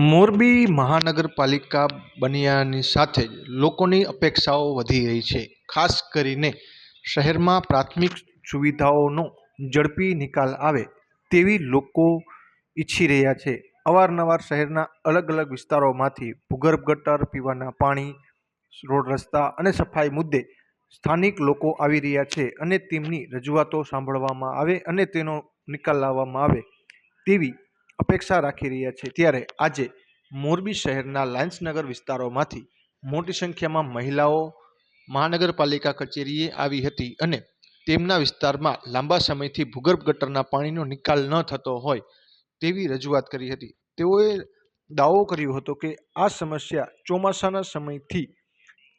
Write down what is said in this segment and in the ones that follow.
મોરબી મહાનગરપાલિકા બન્યાની સાથે જ લોકોની અપેક્ષાઓ વધી રહી છે. ખાસ કરીને શહેરમાં પ્રાથમિક સુવિધાઓનો ઝડપી નિકાલ આવે તેવી લોકો ઈચ્છી રહ્યા છે. અવારનવાર શહેરના અલગ અલગ વિસ્તારોમાંથી ભૂગર્ભ ગટર, પીવાના પાણી, રોડ રસ્તા અને સફાઈ મુદ્દે સ્થાનિક લોકો આવી રહ્યા છે અને તેમની રજૂઆતો સાંભળવામાં આવે અને તેનો નિકાલ લાવવામાં આવે તેવી અપેક્ષા રાખી રહ્યા છે. ત્યારે આજે મોરબી શહેરના લાયન્સનગર વિસ્તારોમાંથી મોટી સંખ્યામાં મહિલાઓ મહાનગરપાલિકા કચેરીએ આવી હતી અને તેમના વિસ્તારમાં લાંબા સમયથી ભૂગર્ભ ગટરના પાણીનો નિકાલ ન થતો હોય તેવી રજૂઆત કરી હતી. તેઓએ દાવો કર્યો હતો કે આ સમસ્યા ચોમાસાના સમયથી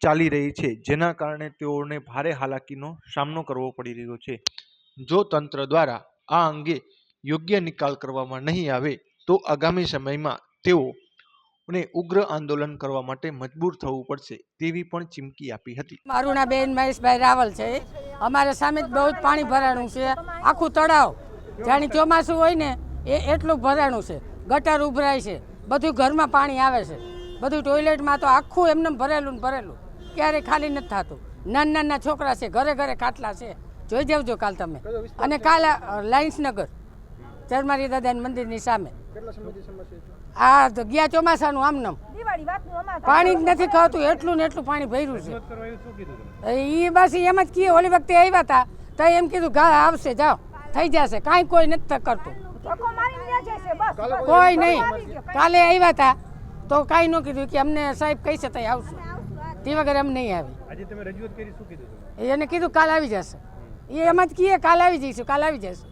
ચાલી રહી છે, જેના કારણે તેઓને ભારે હાલાકીનો સામનો કરવો પડી રહ્યો છે. જો તંત્ર દ્વારા આ અંગે યોગ્ય નિકાલ કરવામાં નહીં આવે તો આગામી સમયમાં તેઓને ઉગ્ર આંદોલન કરવા માટે મજબૂર થવું પડશે તેવી પણ ચીમકી આપી હતી. મારું નામ બેન મહેશભાઈ રાવલ છે. અમારે સામે બહુ જ પાણી ભરાણું છે. આખું તળાવ જાણે ચોમાસું હોય ને એ એટલું ભરાણું છે. ગટર ઉભરાય છે. બધું ઘરમાં પાણી આવે છે. બધું ટોયલેટમાં તો આખું એમને ભરેલું ને ભરેલું. ક્યારેય ખાલી નથી થતું. નાના નાના છોકરા છે. ઘરે ઘરે ખાટલા છે. જોઈ જાવજો કાલ તમે. અને કાલ લાઇન્સનગર ચરમારી દાદાના મંદિરની સામે. આ તો ગયા ચોમાસાનું આમનામ પાણી જ નથી ખાતું એટલું ને એટલું પાણી ભર્યું છે. એ બસ એમ જ કીએ ઓલી વખતે આવ્યા હતા તો એમ કીધું ઘા આવશે જાઓ. થઈ જશે કાંઈ કોઈ નથી કરતું. કોઈ નહીં. કાલે આવ્યા હતા તો કાંઈ ન કીધું કે અમને સાહેબ કહીશે તઈ આવશું. તે વગર એમ નહીં આવી. આજે તમે રજૂઆત કરી શું કીધું તમે? એને કીધું કાલ આવી જશે. એ એમ જ કીએ કાલ આવી જઈશું કાલ આવી જશે